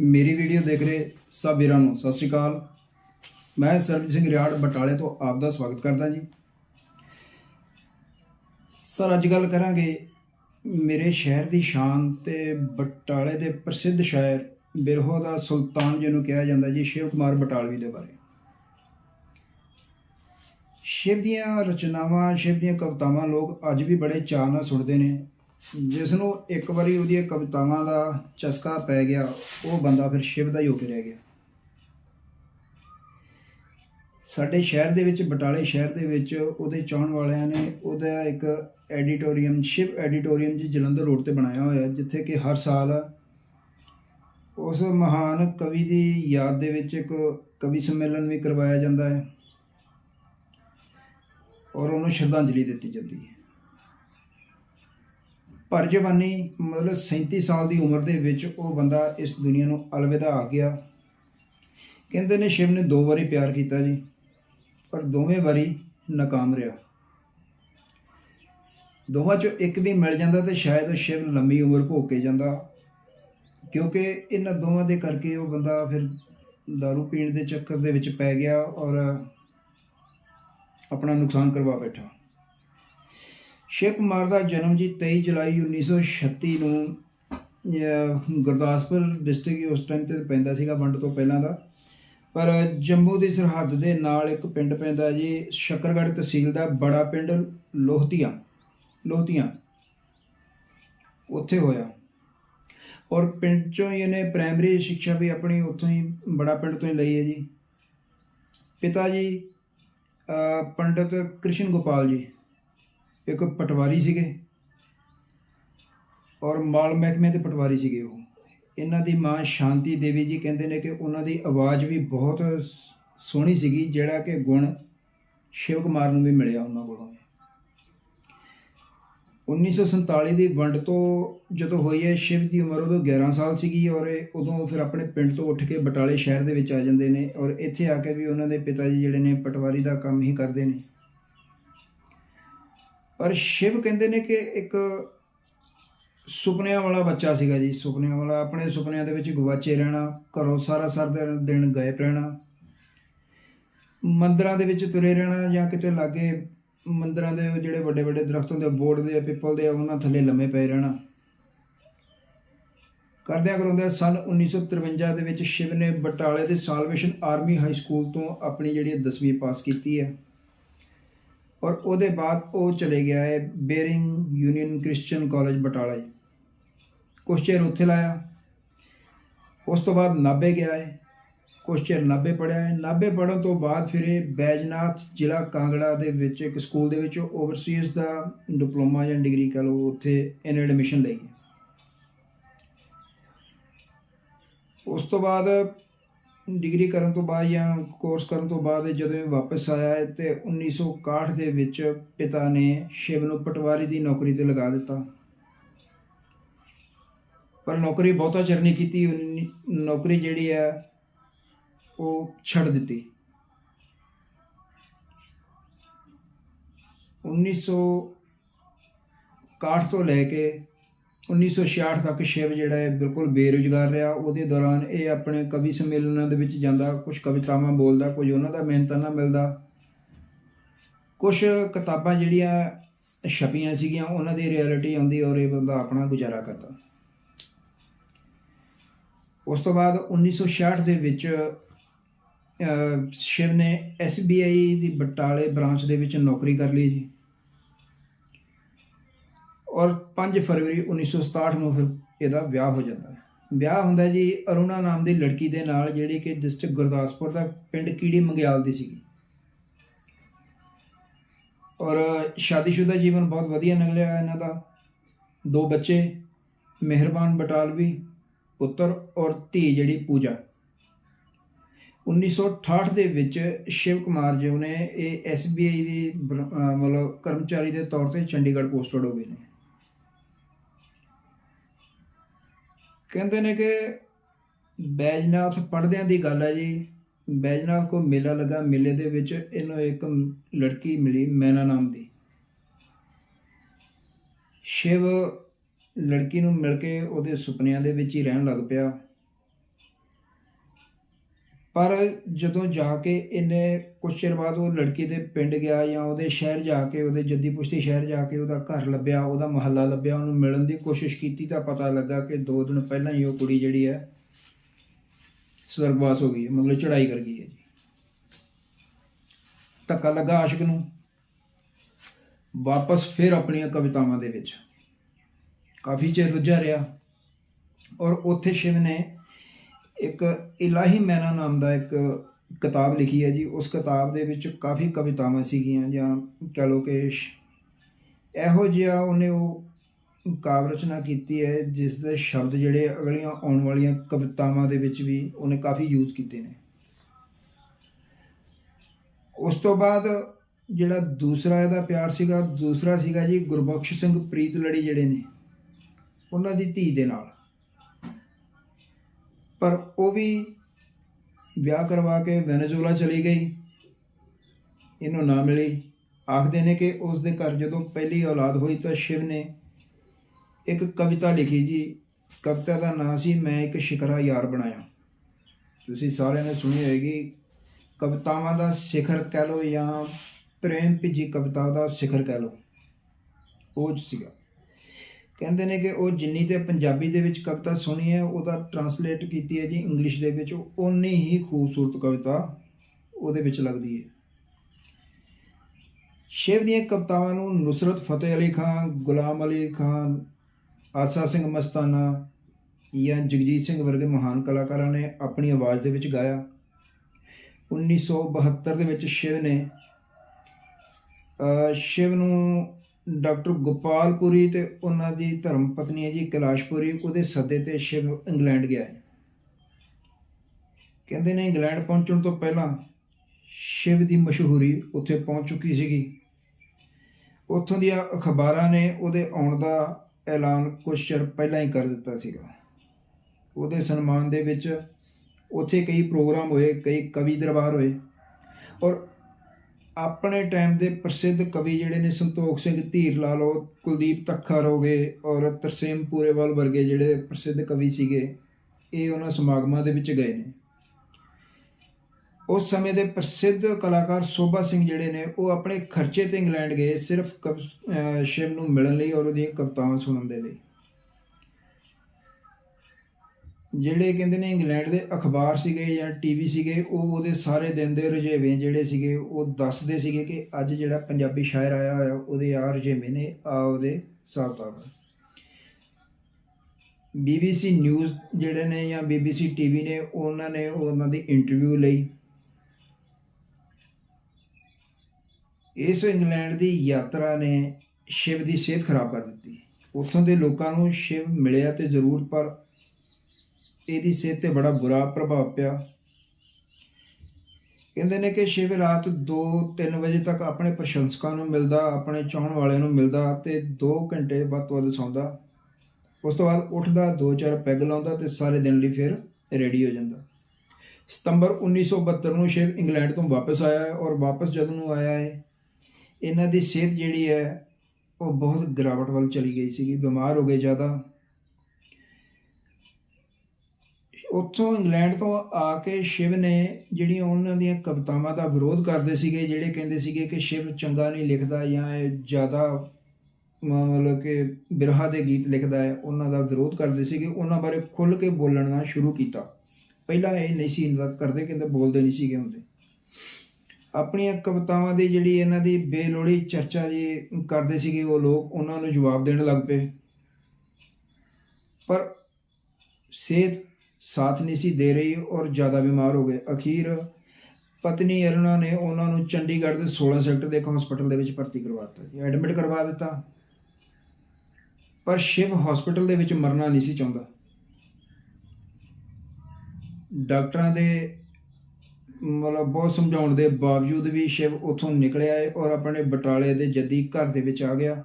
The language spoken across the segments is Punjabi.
ਮੇਰੀ ਵੀਡੀਓ ਦੇਖ ਰਹੇ ਸਭ ਵੀਰਾਂ ਨੂੰ। ਸਤਿ ਸ਼੍ਰੀ ਅਕਾਲ। ਮੈਂ ਸਰਬਜੀਤ ਸਿੰਘ ਰਿਆੜ, ਬਟਾਲੇ ਤੋਂ ਆਪ ਦਾ ਸਵਾਗਤ ਕਰਦਾ ਜੀ। ਸਰ, ਅੱਜ ਗੱਲ ਕਰਾਂਗੇ ਮੇਰੇ ਸ਼ਹਿਰ ਦੀ ਸ਼ਾਨ ਤੇ ਬਟਾਲੇ ਦੇ ਪ੍ਰਸਿੱਧ ਸ਼ਾਇਰ ਬਿਰਹੋ ਦਾ ਸੁਲਤਾਨ ਜਿਹਨੂੰ ਕਿਹਾ ਜਾਂਦਾ ਜੀ, ਸ਼ਿਵ ਕੁਮਾਰ ਬਟਾਲਵੀ ਦੇ ਬਾਰੇ। ਸ਼ਿਵ ਦੀਆਂ ਰਚਨਾਵਾਂ, ਸ਼ਿਵ ਦੀਆਂ ਕਵਿਤਾਵਾਂ ਲੋਕ ਅੱਜ ਵੀ ਬੜੇ ਚਾਅ ਨਾਲ ਸੁਣਦੇ ਨੇ। ਜਿਸ ਨੂੰ ਇੱਕ ਵਾਰੀ ਉਹਦੀਆਂ ਕਵਿਤਾਵਾਂ ਦਾ ਚਸਕਾ ਪੈ ਗਿਆ, ਉਹ ਬੰਦਾ ਫਿਰ ਸ਼ਿਵ ਦਾ ਹੀ ਹੋ ਕੇ ਰਹਿ ਗਿਆ। ਸਾਡੇ ਸ਼ਹਿਰ ਦੇ ਵਿੱਚ, ਬਟਾਲੇ ਸ਼ਹਿਰ ਦੇ ਵਿੱਚ ਉਹਦੇ ਚਾਹਣ ਵਾਲਿਆਂ ਨੇ ਉਹਦਾ ਇੱਕ ਐਡੀਟੋਰੀਅਮ, ਸ਼ਿਵ ਐਡੀਟੋਰੀਅਮ ਜੀ ਜਲੰਧਰ ਰੋਡ ਤੇ ਬਣਾਇਆ ਹੋਇਆ, ਜਿੱਥੇ ਕਿ ਹਰ ਸਾਲ ਉਸ ਮਹਾਨ ਕਵੀ ਦੀ ਯਾਦ ਦੇ ਵਿੱਚ ਇੱਕ ਕਵੀ ਸੰਮੇਲਨ ਵੀ ਕਰਵਾਇਆ ਜਾਂਦਾ ਹੈ ਔਰ ਉਹਨੂੰ ਸ਼ਰਧਾਂਜਲੀ ਦਿੱਤੀ ਜਾਂਦੀ ਹੈ। ਪਰ ਜਵਾਨੀ ਮਤਲਬ 37 ਸਾਲ ਦੀ ਉਮਰ ਦੇ ਵਿੱਚ ਉਹ ਬੰਦਾ ਇਸ ਦੁਨੀਆ ਨੂੰ ਅਲਵਿਦਾ ਆ ਗਿਆ। ਕਹਿੰਦੇ ਨੇ ਸ਼ਿਵ ਨੇ ਦੋ ਵਾਰੀ ਪਿਆਰ ਕੀਤਾ ਜੀ, ਪਰ ਦੋਵੇਂ ਵਾਰੀ ਨਾਕਾਮ ਰਿਹਾ। ਦੋਵਾਂ ਚੋਂ ਇੱਕ ਵੀ ਮਿਲ ਜਾਂਦਾ ਤੇ ਸ਼ਾਇਦ ਉਹ ਸ਼ਿਵ ਲੰਮੀ ਉਮਰ ਭੋਗ ਕੇ ਜਾਂਦਾ, ਕਿਉਂਕਿ ਇਹਨਾਂ ਦੋਵਾਂ ਦੇ ਕਰਕੇ ਉਹ ਬੰਦਾ ਫਿਰ दारू ਪੀਣ ਦੇ ਚੱਕਰ ਦੇ ਵਿੱਚ ਪੈ ਗਿਆ ਔਰ ਆਪਣਾ ਨੁਕਸਾਨ ਕਰਵਾ ਬੈਠਾ। ਸ਼ਿਵ ਕੁਮਾਰ ਦਾ ਜਨਮ ਜੀ 23 ਜੁਲਾਈ 1936 ਨੂੰ ਗੁਰਦਾਸਪੁਰ ਡਿਸਟ੍ਰਿਕਟ ਉਸ ਟਾਈਮ ਤੇ ਪੈਂਦਾ ਸੀਗਾ ਵੰਡ ਤੋਂ ਪਹਿਲਾਂ ਦਾ। ਪਰ ਜੰਮੂ ਦੀ ਸਰਹੱਦ ਦੇ ਨਾਲ ਇੱਕ ਪਿੰਡ ਪੈਂਦਾ ਜੀ ਸ਼ੱਕਰਗੜ੍ਹ ਤਹਿਸੀਲ ਦਾ ਬੜਾ ਪਿੰਡ ਲੋਹਤੀਆਂ ਲੋਹਤੀਆਂ। ਉੱਥੇ ਹੋਇਆ। ਔਰ ਪਿੰਡ ਚੋਂ ਹੀ ਇਹਨੇ ਪ੍ਰਾਇਮਰੀ ਸਿੱਖਿਆ ਵੀ ਆਪਣੀ ਉੱਥੋਂ ਹੀ ਬੜਾ ਪਿੰਡ ਤੋਂ ਹੀ ਲਈ ਹੈ ਜੀ। ਪਿਤਾ ਜੀ ਅਹ, ਪੰਡਿਤ ਕ੍ਰਿਸ਼ਨ ਗੋਪਾਲ ਜੀ। ਇੱਕ ਪਟਵਾਰੀ ਸੀਗੇ। ਔਰ ਮਾਲ ਮਹਿਕਮੇ ਦੇ ਪਟਵਾਰੀ ਸੀਗੇ ਉਹ। ਇਹਨਾਂ ਦੀ ਮਾਂ ਸ਼ਾਂਤੀ ਦੇਵੀ ਜੀ ਕਹਿੰਦੇ ਨੇ ਕਿ ਉਹਨਾਂ ਦੀ ਆਵਾਜ਼ ਵੀ ਬਹੁਤ ਸੋਹਣੀ ਸੀਗੀ, ਜਿਹੜਾ ਕਿ ਗੁਣ ਸ਼ਿਵ ਕੁਮਾਰ ਨੂੰ ਵੀ ਮਿਲਿਆ ਉਹਨਾਂ ਕੋਲੋਂ। 1947 ਦੀ ਵੰਡ ਤੋਂ ਜਦੋਂ ਹੋਈ ਹੈ, ਸ਼ਿਵ ਦੀ ਉਮਰ ਉਦੋਂ 11 ਸਾਲ ਸੀਗੀ ਔਰ ਉਦੋਂ ਫਿਰ ਆਪਣੇ ਪਿੰਡ ਤੋਂ ਉੱਠ ਕੇ ਬਟਾਲੇ ਸ਼ਹਿਰ ਦੇ ਵਿੱਚ ਆ ਜਾਂਦੇ ਨੇ ਔਰ ਇੱਥੇ ਆ ਕੇ ਵੀ ਉਹਨਾਂ ਦੇ ਪਿਤਾ ਜੀ ਜਿਹੜੇ ਨੇ ਪਟਵਾਰੀ ਦਾ ਕੰਮ ਹੀ ਕਰਦੇ ਨੇ। ਪਰ ਸ਼ਿਵ ਕਹਿੰਦੇ ਨੇ ਕਿ ਇੱਕ ਸੁਪਨਿਆਂ ਵਾਲਾ ਬੱਚਾ ਸੀਗਾ ਜੀ ਸੁਪਨਿਆਂ ਵਾਲਾ ਆਪਣੇ ਸੁਪਨਿਆਂ ਦੇ ਵਿੱਚ ਗਵਾਚੇ ਰਹਿਣਾ ਘਰੋਂ ਸਾਰਾ ਸਾਰਾ ਦਿਨ- ਗਾਇਬ ਰਹਿਣਾ ਮੰਦਰਾਂ ਦੇ ਵਿੱਚ ਤੁਰੇ ਰਹਿਣਾ ਜਾਂ ਕਿਤੇ ਲਾਗੇ ਮੰਦਰਾਂ ਦੇ ਜਿਹੜੇ ਵੱਡੇ ਵੱਡੇ ਦਰਖਤ ਹੁੰਦੇ ਆ ਬੋਰਡ ਦੇ ਪਿੱਪਲ ਦੇ ਆ, ਉਹਨਾਂ ਥੱਲੇ ਲੰਮੇ ਪਏ ਰਹਿਣਾ। ਕਰਦਿਆਂ ਕਰਾਉਂਦਿਆਂ ਸਨ 1953 ਦੇ ਵਿੱਚ ਸ਼ਿਵ ਨੇ ਬਟਾਲੇ ਦੇ ਸਾਲਵੇਸ਼ਨ ਆਰਮੀ ਹਾਈ ਸਕੂਲ ਤੋਂ ਆਪਣੀ ਜਿਹੜੀ 10ਵੀਂ ਪਾਸ ਕੀਤੀ ਹੈ। ਔਰ ਉਹਦੇ ਬਾਅਦ ਉਹ ਚਲੇ ਗਿਆ ਹੈ Baring union Christian college Batala ji. ਕੁਛ ਚਿਰ ਉੱਥੇ ਲਾਇਆ। ਉਸ ਤੋਂ ਬਾਅਦ ਨਾਭੇ ਗਿਆ ਹੈ। ਕੁਛ ਚਿਰ ਨਾਭੇ ਪੜਿਆ ਹੈ। ਨਾਭੇ ਪੜਨ ਤੋਂ ਬਾਅਦ ਫਿਰ ਇਹ ਬੈਜਨਾਥ ਜ਼ਿਲ੍ਹਾ ਕਾਂਗੜਾ ਦੇ ਵਿੱਚ ਇੱਕ ਸਕੂਲ ਦੇ ਵਿੱਚ ਓਵਰਸੀਜ਼ ਦਾ ਡਿਪਲੋਮਾ ਜਾਂ ਡਿਗਰੀ ਕਹ ਲਓ, ਉੱਥੇ ਇਹਨੇ ਐਡਮਿਸ਼ਨ ਲਈ ਉਸ ਤੋਂ ਬਾਅਦ ਡਿਗਰੀ ਕਰਨ ਤੋਂ ਬਾਅਦ ਜਾਂ ਕੋਰਸ ਕਰਨ ਤੋਂ ਬਾਅਦ ਜਦੋਂ ਇਹ ਵਾਪਸ ਆਇਆ ਹੈ ਤੇ 1961 ਦੇ ਵਿੱਚ ਪਿਤਾ ਨੇ ਸ਼ਿਵ ਨੂੰ ਪਟਵਾਰੀ ਦੀ ਨੌਕਰੀ ਤੇ ਲਗਾ ਦਿੱਤਾ। ਪਰ ਨੌਕਰੀ ਬਹੁਤਾ ਚਿਰ ਨਹੀਂ ਕੀਤੀ, ਉਨੀ- ਨੌਕਰੀ ਜਿਹੜੀ ਹੈ ਉਹ ਛੱਡ ਦਿੱਤੀ। 1961 ਤੋਂ ਲੈ ਕੇ 1966 ਤੱਕ ਸ਼ਿਵ ਜਿਹੜਾ ਹੈ ਬਿਲਕੁਲ ਬੇਰੁਜ਼ਗਾਰ ਰਿਹਾ। ਉਹਦੇ ਦੌਰਾਨ ਇਹ ਆਪਣੇ ਕਵੀ ਸੰਮੇਲਨਾਂ ਦੇ ਵਿੱਚ ਜਾਂਦਾ ਕੁਝ ਕਵਿਤਾਵਾਂ ਬੋਲਦਾ, ਕੁਝ ਉਹਨਾਂ ਦਾ ਮਿਹਨਤਾਨਾ ਮਿਲਦਾ। ਕੁਝ ਕਿਤਾਬਾਂ ਜਿਹੜੀਆਂ ਛਪੀਆਂ ਸੀਗੀਆਂ, ਉਹਨਾਂ ਦੀ ਰਿਐਲਿਟੀ ਆਉਂਦੀ ਔਰ ਇਹ ਬੰਦਾ ਆਪਣਾ ਗੁਜ਼ਾਰਾ ਕਰਦਾ। ਉਸ ਤੋਂ ਬਾਅਦ 1966 ਦੇ ਵਿੱਚ ਸ਼ਿਵ ਨੇ SBI ਦੀ ਬਟਾਲੇ ਬ੍ਰਾਂਚ ਦੇ ਵਿੱਚ ਨੌਕਰੀ ਕਰ ਲਈ ਜੀ। ਔਰ 5 ਫਰਵਰੀ 1967 ਨੂੰ ਫਿਰ ਇਹਦਾ ਵਿਆਹ ਹੋ ਜਾਂਦਾ ਹੈ। ਵਿਆਹ ਹੁੰਦਾ ਜੀ ਅਰੁਣਾ ਨਾਮ ਦੀ ਲੜਕੀ ਦੇ ਨਾਲ, ਜਿਹੜੀ ਕਿ ਡਿਸਟ੍ਰਿਕਟ ਗੁਰਦਾਸਪੁਰ ਦਾ ਪਿੰਡ ਕੀੜੀ ਮੰਗਿਆਲ ਦੀ ਸੀਗੀ। ਔਰ ਸ਼ਾਦੀशुदा ਜੀਵਨ ਬਹੁਤ ਵਧੀਆ ਨਿਕਲਿਆ ਇਹਨਾਂ ਦਾ। ਦੋ ਬੱਚੇ, ਮਿਹਰਬਾਨ ਬਟਾਲਵੀ, ਪੁੱਤਰ ਔਰ ਧੀ ਜਿਹੜੀ ਪੂਜਾ। 1968 ਦੇ ਵਿੱਚ ਸ਼ਿਵ ਕੁਮਾਰ ਜੀ ਨੇ ਇਹ SBI ਦੀ ਬਰ- ਅਹ ਮਤਲਬ ਕਰਮਚਾਰੀ ਦੇ ਤੌਰ ਤੇ ਚੰਡੀਗੜ੍ਹ ਪੋਸਟਡ ਹੋ ਗਏ ਨੇ। ਕਹਿੰਦੇ ਨੇ ਕਿ ਬੈਜਨਾਥ ਪੜਦਿਆਂ ਦੀ ਗੱਲ ਹੈ ਜੀ। ਬੈਜਨਾਥ ਕੋ ਮੇਲਾ ਲੱਗਾ, ਮੇਲੇ ਦੇ ਵਿੱਚ ਇਹਨੂੰ ਇੱਕ ਲੜਕੀ ਮਿਲੀ ਮੈਨਾ ਨਾਮ ਦੀ। ਸ਼ਿਵ ਲੜਕੀ ਨੂੰ ਮਿਲ ਕੇ ਉਹਦੇ ਸੁਪਨਿਆਂ ਦੇ ਵਿੱਚ ਹੀ ਰਹਿਣ ਲੱਗ ਪਿਆ। ਪਰ ਜਦੋਂ ਜਾ ਕੇ ਇਹਨੇ ਕੁਛ ਚਿਰ ਬਾਅਦ ਉਹ ਲੜਕੀ ਦੇ ਪਿੰਡ ਗਿਆ ਜਾਂ ਉਹਦੇ ਸ਼ਹਿਰ ਜਾ ਕੇ, ਉਹਦੇ ਜੱਦੀ ਪੁਸ਼ਤੀ ਸ਼ਹਿਰ ਜਾ ਕੇ ਉਹਦਾ ਘਰ ਲੱਭਿਆ, ਉਹਦਾ ਮਹੱਲਾ ਲੱਭਿਆ, ਉਹਨੂੰ ਮਿਲਣ ਦੀ ਕੋਸ਼ਿਸ਼ ਕੀਤੀ ਤਾਂ ਪਤਾ ਲੱਗਾ ਕਿ ਦੋ ਦਿਨ ਪਹਿਲਾਂ ਹੀ ਉਹ ਕੁੜੀ ਜਿਹੜੀ ਹੈ ਸਵਰਗਵਾਸ ਹੋ ਗਈ ਹੈ, ਮਤਲਬ ਚੜਾਈ ਕਰ ਗਈ ਹੈ ਜੀ। ਧੱਕਾ ਲੱਗਾ ਆਸ਼ਿਕ ਨੂੰ। ਵਾਪਸ ਫਿਰ ਆਪਣੀਆਂ ਕਵਿਤਾਵਾਂ ਦੇ ਵਿੱਚ। ਕਾਫੀ ਚਿਰ ਰੁੱਝਾ ਰਿਹਾ ਔਰ ਉੱਥੇ ਸ਼ਿਵ ਨੇ ਇੱਕ ਇਲਾਹੀ ਮੈਨਾ ਨਾਮ ਦਾ ਇੱਕ ਕਿਤਾਬ ਲਿਖੀ ਹੈ ਜੀ। ਉਸ ਕਿਤਾਬ ਦੇ ਵਿੱਚ ਕਾਫੀ ਕਵਿਤਾਵਾਂ ਸੀਗੀਆਂ ਜਾਂ ਕਹ ਲਓ ਕਿ ਇਹੋ ਜਿਹਾ ਉਹਨੇ ਉਹ ਕਾਵਿ ਰਚਨਾ ਕੀਤੀ ਹੈ, ਜਿਸ ਦੇ ਸ਼ਬਦ ਜਿਹੜੇ ਅਗਲੀਆਂ ਆਉਣ ਵਾਲੀਆਂ ਕਵਿਤਾਵਾਂ ਦੇ ਵਿੱਚ ਵੀ ਉਹਨੇ ਕਾਫੀ ਯੂਜ਼ ਕੀਤੇ ਨੇ। ਉਸ ਤੋਂ ਬਾਅਦ ਜਿਹੜਾ ਦੂਸਰਾ ਇਹਦਾ ਪਿਆਰ ਸੀਗਾ, ਦੂਸਰਾ ਸੀਗਾ ਜੀ ਗੁਰਬਖਸ਼ ਸਿੰਘ ਪ੍ਰੀਤ ਲੜੀ ਜਿਹੜੇ ਨੇ, ਉਹਨਾਂ ਦੀ ਧੀ ਦੇ ਨਾਲ। ਪਰ ਉਹ ਵੀ ਵਿਆਹ ਕਰਵਾ ਕੇ ਵੈਨੇਜ਼ੁਏਲਾ ਚਲੀ ਗਈ। ਇਹਨੂੰ ਨਾ ਮਿਲੀ। ਆਖਦੇ ਨੇ ਕਿ ਉਸ ਦੇ ਘਰ ਜਦੋਂ ਪਹਿਲੀ ਔਲਾਦ ਹੋਈ ਤਾਂ ਸ਼ਿਵ ਨੇ ਇੱਕ ਕਵਿਤਾ ਲਿਖੀ ਜੀ। ਕਵਿਤਾ ਦਾ ਨਾਂ ਸੀ, ਮੈਂ ਇੱਕ ਸ਼ਿਖਰਾ ਯਾਰ ਬਣਾਇਆ। ਤੁਸੀਂ ਸਾਰਿਆਂ ਨੇ ਸੁਣੀ ਹੋਏਗੀ। ਕਵਿਤਾਵਾਂ ਦਾ ਸਿਖਰ ਕਹਿ ਲਓ ਜਾਂ ਪ੍ਰੇਮ ਭਿੱਜੀ ਕਵਿਤਾ ਦਾ ਸਿਖਰ ਕਹਿ ਲਓ। ਉਹ 'ਚ ਸੀਗਾ। ਕਹਿੰਦੇ ਨੇ ਕਿ ਉਹ ਜਿੰਨੀ ਤੇ ਪੰਜਾਬੀ ਦੇ ਵਿੱਚ ਕਵਿਤਾ ਸੁਣੀ ਹੈ, ਉਹਦਾ ਟਰਾਂਸਲੇਟ ਕੀਤੀ ਹੈ ਜੀ ਇੰਗਲਿਸ਼ ਦੇ ਵਿੱਚ, ਓਨੀ ਹੀ ਖੂਬਸੂਰਤ ਕਵਿਤਾ ਉਹਦੇ ਵਿੱਚ ਲੱਗਦੀ ਹੈ। ਸ਼ਿਵ ਦੀਆਂ ਕਵਿਤਾਵਾਂ ਨੂੰ ਨੁਸਰਤ ਫਤਿਹ ਅਲੀ ਖਾਨ, ਗੁਲਾਮ ਅਲੀ ਖਾਨ, ਆਸਾ ਸਿੰਘ ਮਸਤਾਨਾ ਜਾਂ ਜਗਜੀਤ ਸਿੰਘ ਵਰਗੇ ਮਹਾਨ ਕਲਾਕਾਰਾਂ ਨੇ ਆਪਣੀ ਆਵਾਜ਼ ਦੇ ਵਿੱਚ ਗਾਇਆ। 1972 ਦੇ ਵਿੱਚ ਸ਼ਿਵ ਨੇ ਸ਼ਿਵ ਨੂੰ ਡਾਕਟਰ ਗੋਪਾਲਪੁਰੀ ਤੇ ਉਹਨਾਂ ਦੀ ਧਰਮ ਪਤਨੀ ਹੈ ਜੀ ਕੈਲਾਸ਼ਪੁਰੀ, ਉਹਦੇ ਸੱਦੇ ਤੇ ਸ਼ਿਵ ਇੰਗਲੈਂਡ ਗਿਆ ਹੈ। ਕਹਿੰਦੇ ਨੇ ਇੰਗਲੈਂਡ ਪਹੁੰਚਣ ਤੋਂ ਪਹਿਲਾਂ ਸ਼ਿਵ ਦੀ ਮਸ਼ਹੂਰੀ ਉੱਥੇ ਪਹੁੰਚ ਚੁੱਕੀ ਸੀਗੀ। ਉੱਥੋਂ ਦੀਆਂ ਅਖਬਾਰਾਂ ਨੇ ਉਹਦੇ ਆਉਣ ਦਾ ਐਲਾਨ ਕੁਝ ਚਿਰ ਪਹਿਲਾਂ ਹੀ ਕਰ ਦਿੱਤਾ ਸੀਗਾ। ਉਹਦੇ ਸਨਮਾਨ ਦੇ ਵਿੱਚ ਉੱਥੇ ਕਈ ਪ੍ਰੋਗਰਾਮ ਹੋਏ, ਕਈ ਕਵੀ ਦਰਬਾਰ ਹੋਏ ਔਰ ਆਪਣੇ ਟਾਈਮ ਦੇ ਪ੍ਰਸਿੱਧ ਕਵੀ ਜਿਹੜੇ ਨੇ ਸੰਤੋਖ ਸਿੰਘ, ਧੀਰ ਲਾ ਲਓ ਕੁਲਦੀਪ ਤੱਖਰ ਹੋ ਗਏ ਔਰ ਤਰਸੇਮ ਪੂਰੇਵਾਲ ਵਰਗੇ ਜਿਹੜੇ ਪ੍ਰਸਿੱਧ ਕਵੀ ਸੀਗੇ, ਇਹ ਉਹਨਾਂ ਸਮਾਗਮਾਂ ਦੇ ਵਿੱਚ ਗਏ ਨੇ। ਉਸ ਸਮੇਂ ਦੇ ਪ੍ਰਸਿੱਧ ਕਲਾਕਾਰ ਸੋਭਾ ਸਿੰਘ ਜਿਹੜੇ ਨੇ, ਉਹ ਆਪਣੇ ਖਰਚੇ ਤੇ ਇੰਗਲੈਂਡ ਗਏ ਸਿਰਫ ਕਵ- ਸ਼ਿਵ ਨੂੰ ਮਿਲਣ ਲਈ ਔਰ ਉਹਦੀਆਂ ਕਵਿਤਾਵਾਂ ਸੁਣਨ ਦੇ ਲਈ। ਜਿਹੜੇ ਕਹਿੰਦੇ ਨੇ ਇੰਗਲੈਂਡ ਦੇ ਅਖਬਾਰ ਸੀਗੇ ਜਾਂ ਟੀਵੀ ਸੀਗੇ, ਉਹ ਉਹਦੇ ਸਾਰੇ ਦਿਨ ਦੇ ਰੁਝੇਵੇਂ ਜਿਹੜੇ ਸੀਗੇ, ਉਹ ਦੱਸਦੇ ਸੀਗੇ ਕਿ ਅੱਜ ਜਿਹੜਾ ਪੰਜਾਬੀ ਸ਼ਾਇਰ ਆਇਆ ਹੋਇਆ, ਉਹਦੇ ਆ ਰੁਝੇਵੇਂ ਨੇ, ਆ ਉਹਦੇ ਹਿਸਾਬ ਕਿਤਾਬ BBC ਨਿਊਜ਼ ਜਿਹੜੇ ਨੇ ਜਾਂ BBC ਟੀਵੀ ਨੇ, ਉਹਨਾਂ ਨੇ ਉਹਨਾਂ ਦੀ ਇੰਟਰਵਿਊ ਲਈ। ਇਸ ਇੰਗਲੈਂਡ ਦੀ ਯਾਤਰਾ ਨੇ ਸ਼ਿਵ ਦੀ ਸਿਹਤ ਖਰਾਬ ਕਰ ਦਿੱਤੀ। ਉੱਥੋਂ ਦੇ ਲੋਕਾਂ ਨੂੰ ਸ਼ਿਵ ਮਿਲਿਆ ਤੇ ਜ਼ਰੂਰ, ਪਰ ਇਹਦੀ ਸਿਹਤ ਤੇ ਬੜਾ ਬੁਰਾ ਪ੍ਰਭਾਵ ਪਿਆ। ਕਹਿੰਦੇ ਨੇ ਕਿ ਸ਼ਿਵ ਰਾਤ 2-3 ਵਜੇ ਤੱਕ ਆਪਣੇ ਪ੍ਰਸ਼ੰਸਕਾਂ ਨੂੰ ਮਿਲਦਾ, ਆਪਣੇ ਚਾਹਣ ਵਾਲਿਆਂ ਨੂੰ ਮਿਲਦਾ ਤੇ 2 ਘੰਟੇ ਵੱਧ ਤੋਂ ਵੱਧ ਸੌਂਦਾ। ਉਸ ਤੋਂ ਬਾਅਦ ਉੱਠਦਾ 2-4 ਪੈਗ ਲਾਉਂਦਾ ਤੇ ਸਾਰੇ ਦਿਨ ਲਈ ਫਿਰ ਰੈਡੀ ਹੋ ਜਾਂਦਾ। ਸਤੰਬਰ 1972 ਨੂੰ ਸ਼ਿਵ ਇੰਗਲੈਂਡ ਤੋਂ ਵਾਪਸ ਆਇਆ ਹੈ ਔਰ ਵਾਪਸ ਜਦੋਂ ਨੂੰ ਆਇਆ ਹੈ, ਇਹਨਾਂ ਦੀ ਸਿਹਤ ਜਿਹੜੀ ਹੈ ਉਹ ਬਹੁਤ ਗਿਰਾਵਟ ਵੱਲ ਚਲੀ ਗਈ ਸੀਗੀ, ਬਿਮਾਰ ਹੋ ਗਏ ਜ਼ਿਆਦਾ। ਉੱਥੋਂ ਇੰਗਲੈਂਡ ਤੋਂ ਆ ਕੇ ਸ਼ਿਵ ਨੇ ਜਿਹੜੀਆਂ ਉਹਨਾਂ ਦੀਆਂ ਕਵਿਤਾਵਾਂ ਦਾ ਵਿਰੋਧ ਕਰਦੇ ਸੀਗੇ, ਜਿਹੜੇ ਕਹਿੰਦੇ ਸੀਗੇ ਕਿ ਸ਼ਿਵ ਚੰਗਾ ਨਹੀਂ ਲਿਖਦਾ ਜਾਂ ਇਹ ਜ਼ਿਆਦਾ, ਮ- ਮਤਲਬ ਕਿ ਬਿਰਹਾ ਦੇ ਗੀਤ ਲਿਖਦਾ ਹੈ, ਉਹਨਾਂ ਦਾ ਵਿਰੋਧ ਕਰਦੇ ਸੀਗੇ। ਉਹਨਾਂ ਬਾਰੇ ਖੁੱਲ੍ਹ ਕੇ ਬੋਲਣਾ ਸ਼ੁਰੂ ਕੀਤਾ। ਪਹਿਲਾਂ ਇਹ ਨਹੀਂ ਸੀ ਕਰਦੇ, ਕਹਿੰਦੇ ਬੋਲਦੇ ਨਹੀਂ ਸੀਗੇ ਹੁੰਦੇ। ਆਪਣੀਆਂ ਕਵਿਤਾਵਾਂ ਦੀ ਜਿਹੜੀ ਇਹਨਾਂ ਦੀ ਬੇਲੋੜੀ ਚਰਚਾ ਜੀ ਕਰਦੇ ਸੀਗੇ, ਉਹ ਲੋਕ ਉਹਨਾਂ ਨੂੰ ਜਵਾਬ ਦੇਣ ਲੱਗ ਪਏ। ਪਰ ਸਿਹਤ ਸਾਥ ਨਹੀਂ ਸੀ ਦੇ ਰਹੀ ਔਰ ਜ਼ਿਆਦਾ ਬਿਮਾਰ ਹੋ ਗਏ। ਅਖੀਰ ਪਤਨੀ ਅਰੁਣਾ ਨੇ ਉਹਨਾਂ ਨੂੰ ਚੰਡੀਗੜ੍ਹ ਦੇ 16 ਸੈਕਟਰ ਦੇ ਇੱਕ ਹਸਪੀਟਲ ਦੇ ਵਿੱਚ ਭਰਤੀ ਕਰਵਾ ਦਿੱਤਾ ਐਡਮਿਟ ਕਰਵਾ ਦਿੱਤਾ। ਪਰ ਸ਼ਿਵ ਹਸਪੀਟਲ ਦੇ ਵਿੱਚ ਮਰਨਾ ਨਹੀਂ ਸੀ ਚਾਹੁੰਦਾ। ਡਾਕਟਰਾਂ ਦੇ ਮਤਲਬ ਬਹੁਤ ਸਮਝਾਉਣ ਦੇ ਬਾਵਜੂਦ ਵੀ ਸ਼ਿਵ ਉੱਥੋਂ ਨਿਕਲਿਆ ਹੈ ਔਰ ਆਪਣੇ ਬਟਾਲੇ ਦੇ ਜੱਦੀ ਘਰ ਦੇ ਵਿੱਚ ਆ ਗਿਆ।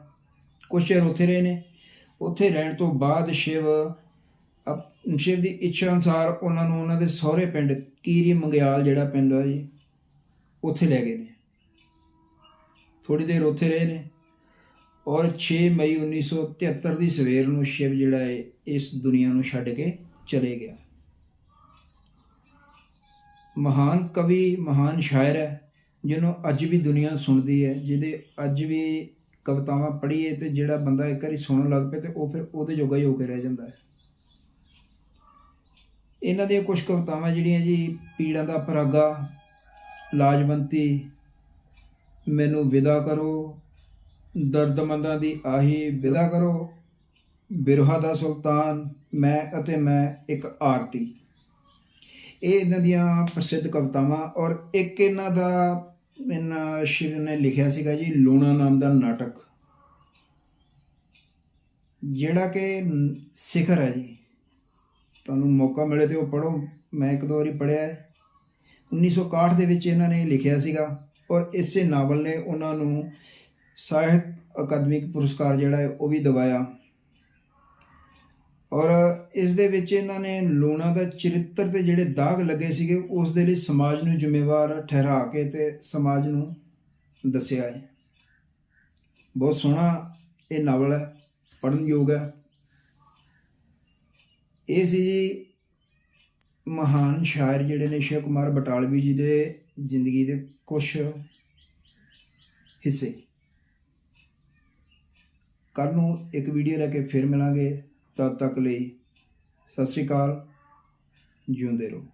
ਕੁਛ ਚਿਰ ਉੱਥੇ ਰਹੇ ਨੇ। ਉੱਥੇ ਰਹਿਣ ਤੋਂ ਬਾਅਦ ਸ਼ਿਵ ਸ਼ਿਵ ਦੀ ਇੱਛਾ ਅਨੁਸਾਰ ਉਹਨਾਂ ਨੂੰ ਉਹਨਾਂ ਦੇ ਸਹੁਰੇ ਪਿੰਡ ਕੀਰੀ ਮੰਗਿਆਲ ਜਿਹੜਾ ਪਿੰਡ ਹੈ ਜੀ, ਉੱਥੇ ਲੈ ਗਏ ਨੇ। ਥੋੜੀ ਦੇਰ ਉੱਥੇ ਰਹੇ ਨੇ ਔਰ 6 ਮਈ 1973 ਦੀ ਸਵੇਰ ਨੂੰ ਸ਼ਿਵ ਜਿਹੜਾ ਹੈ ਇਸ ਦੁਨੀਆ ਨੂੰ ਛੱਡ ਕੇ ਚਲੇ ਗਿਆ। ਮਹਾਨ ਕਵੀ, ਮਹਾਨ ਸ਼ਾਇਰ ਹੈ, ਜਿਹਨੂੰ ਅੱਜ ਵੀ ਦੁਨੀਆ ਸੁਣਦੀ ਹੈ, ਜਿਹਦੇ ਅੱਜ ਵੀ ਕਵਿਤਾਵਾਂ ਪੜ੍ਹੀਏ ਤੇ ਜਿਹੜਾ ਬੰਦਾ ਇੱਕ ਵਾਰੀ ਸੁਣਨ ਲੱਗ ਪਏ ਤੇ ਉਹ ਫਿਰ ਉਹਦੇ ਜੋਗਾ ਹੀ ਹੋ ਕੇ ਰਹਿ ਜਾਂਦਾ ਹੈ। ਇਹਨਾਂ ਦੀਆਂ ਕੁਝ ਕਵਿਤਾਵਾਂ ਜਿਹੜੀਆਂ ਜੀ, ਪੀੜਾਂ ਦਾ ਪਰਾਗਾ, ਲਾਜਵੰਤੀ, ਮੈਨੂੰ ਵਿਦਾ ਕਰੋ ਦਰਦਮੰਦਾਂ ਦੀ ਆਹੀ ਵਿਦਾ ਕਰੋ, ਬਿਰਹਾ ਦਾ ਸੁਲਤਾਨ, ਮੈਂ ਅਤੇ ਮੈਂ ਇੱਕ ਆਰਤੀ। ਇਹ ਇਹਨਾਂ ਦੀਆਂ ਪ੍ਰਸਿੱਧ ਕਵਿਤਾਵਾਂ ਔਰ ਇੱਕ ਇਹਨਾਂ ਦਾ, ਇਹਨਾਂ ਸ਼ਿਵ ਨੇ ਲਿਖਿਆ ਸੀਗਾ ਜੀ, ਲੂਣਾ ਨਾਮ ਦਾ ਨਾਟਕ। ਜਿਹੜਾ ਕਿ ਸਿਖਰ ਹੈ ਜੀ। ਤੁਹਾਨੂੰ ਮੌਕਾ ਮਿਲੇ ਤੇ ਉਹ ਪੜੋ ਮੈਂ ਇੱਕ ਦੋ ਵਾਰੀ ਪੜਿਆ ਹੈ। 1961 ਦੇ ਵਿੱਚ ਇਹਨਾਂ ਨੇ ਲਿਖਿਆ ਸੀਗਾ ਔਰ ਇਸੇ ਨਾਵਲ ਨੇ ਉਹਨਾਂ ਨੂੰ ਸਾਹਿਤ ਅਕਾਦਮਿਕ ਪੁਰਸਕਾਰ ਜਿਹੜਾ ਹੈ ਉਹ ਵੀ ਦਿਵਾਇਆ। ਔਰ ਇਸ ਦੇ ਵਿੱਚ ਇਹਨਾਂ ਨੇ ਲੂਣਾ ਦਾ ਚਰਿੱਤਰ ਤੇ ਜਿਹੜੇ ਦਾਗ ਲੱਗੇ ਸੀਗੇ, ਉਸ ਦੇ ਲਈ ਸਮਾਜ ਨੂੰ ਜ਼ਿੰਮੇਵਾਰ ਠਹਿਰਾ ਕੇ ਤੇ ਸਮਾਜ ਨੂੰ ਦੱਸਿਆ ਹੈ। ਬਹੁਤ ਸੋਹਣਾ ਇਹ ਨਾਵਲ ਹੈ ਪੜ੍ਹਨ ਯੋਗ ਹੈ। ਇਹ ਸੀ ਜੀ ਮਹਾਨ ਸ਼ਾਇਰ ਜਿਹੜੇ ਨੇ ਸ਼ਿਵ ਕੁਮਾਰ ਬਟਾਲਵੀ ਜੀ ਦੇ ਜ਼ਿੰਦਗੀ ਦੇ ਕੁਝ ਹਿੱਸੇ। ਕੱਲ ਨੂੰ ਇੱਕ ਵੀਡੀਓ ਲੈ ਕੇ ਫਿਰ ਮਿਲਾਂਗੇ। ਤਦ ਤੱਕ ਲਈ ਸਤਿ ਸ੍ਰੀ ਅਕਾਲ। ਜਿਉਂਦੇ ਰਹੋ।